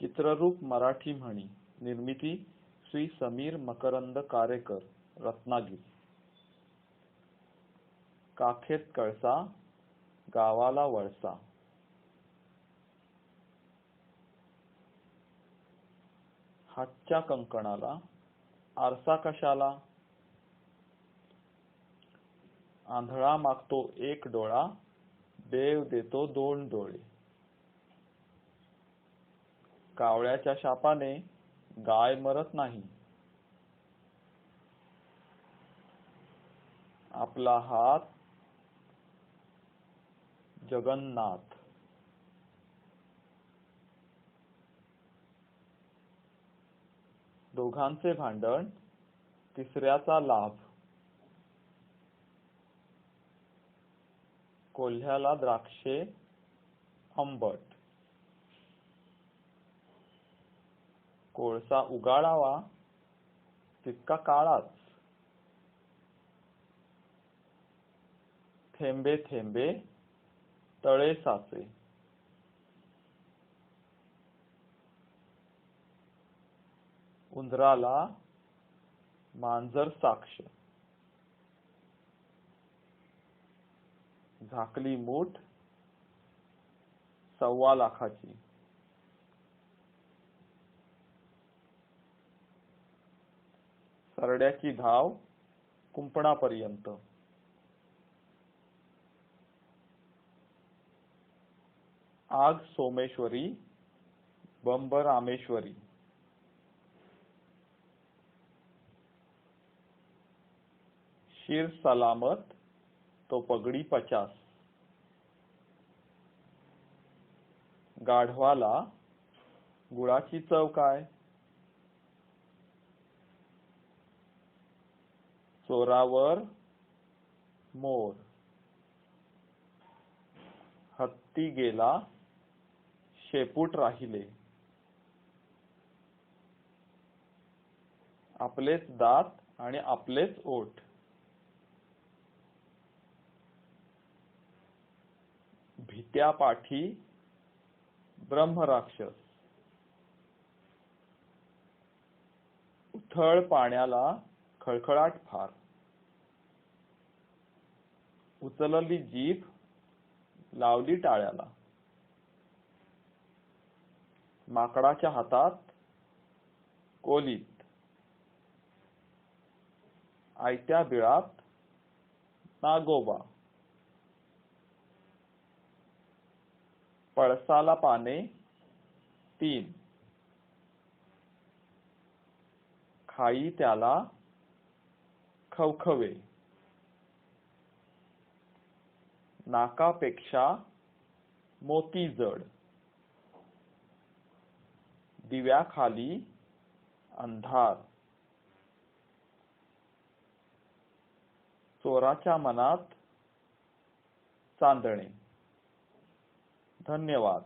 चित्ररूप मराठी म्हणी. निर्मिती श्री समीर मकरंद कारेकर रत्नागिरी. काखेत कळसा गावाला वळसा. हातच्या कंकणाला आरसा कशाला? आंधळा मागतो एक डोळा देव देतो दोन डोळे. कावळ्याच्या शापाने गाय मरत नाही. आपला हात जगन्नाथ. दोघांचे भांडण तिसऱ्याचा लाभ. कोल्ह्याला द्राक्षे आंबट. कोळसा उगाळावा तितका काळाच. थेंबे थेंबे तळे साचे. उंदराला मांजर साक्ष. झाकली मूठ सव्वा लाखाची. सरड्याची धाव कुंपणापर्यंत. आग सोमेश्वरी बंब रामेश्वरी शिर सलामत तो पगडी पचास. गाढवाला गुळाची चव काय? चोरावर मोर. हत्ती गेला शेपूट राहिले. आपलेच दात आणि आपलेच ओठ. भित्या पाठी ब्रह्मराक्षस. उथळ पाण्याला खळखळाट फार. उचलली जीभ लावली टाळ्याला. माकडाच्या हातात कोलीत. आयत्या बिळात नागोबा. पळसाला पाने तीन. खाई त्याला खवखवे. नाकापेक्षा मोती जड. दिव्याखाली अंधार. चोराच्या मनात चांदणे. धन्यवाद.